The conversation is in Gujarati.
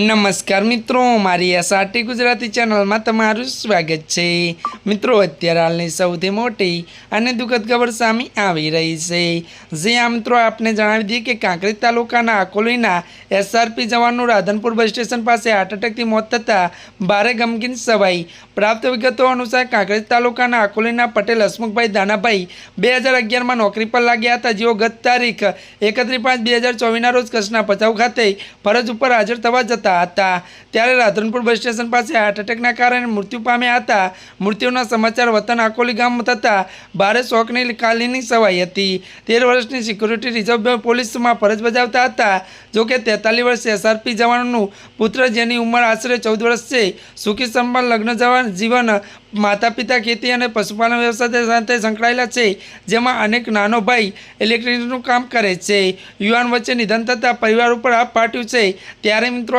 નમસ્કાર મિત્રો, મારી એસઆરટી ગુજરાતી ચેનલમાં તમારું સ્વાગત છે. મિત્રો, અત્યારે હાલની સૌથી મોટી અને દુઃખદ ખબર સામે આવી રહી છે. જે આ મિત્રો, આપને જણાવી દઈએ કે કાંકરેજ તાલુકાના આકોલીના એસઆરપી જવાનનું રાધનપુર બસ સ્ટેશન પાસે હાર્ટ એટેકથી મોત થતાં ભારે ગમગીન સવાઈ પ્રાપ્ત વિગતો અનુસાર કાંકરેજ તાલુકાના આકોલીના પટેલ હસમુખભાઈ દાનાભાઈ બે હજાર અગિયારમાં નોકરી પર લાગ્યા હતા. જેઓ ગત તારીખ એકત્રીસ પાંચ બે હજાર ચોવીસના રોજ કચ્છના ભચાઉ ખાતે ફરજ ઉપર હાજર થવા જતા હતા. ત્યારે રાધનપુર બસ સ્ટેશન પાસે હાર્ટ એટેકના કારણે મૃત્યુ પામ્યા હતા. મૃત્યુના સમાચાર વતન આકોલી ગામ થતાં ભારે શોકની કાલીની સવાઈ હતી. તેર વર્ષની સિક્યુરિટી રિઝર્વ પોલીસમાં ફરજ બજાવતા હતા. જોકે તેતાલીસ વર્ષ એસઆરપી જવાનનું પુત્ર જેની ઉંમર આશરે ચૌદ વર્ષ છે. સુખી સંપન્ન લગ્ન જવાન જીવન માતા પિતા ખેતી અને પશુપાલન વ્યવસાય સાથે સંકળાયેલા છે, જેમાં અનેક નાનો ભાઈ ઇલેક્ટ્રિકનું કામ કરે છે. યુવાન વચ્ચે નિધન થતાં પરિવાર ઉપર આપ પાટ્યું છે. ત્યારે મિત્રો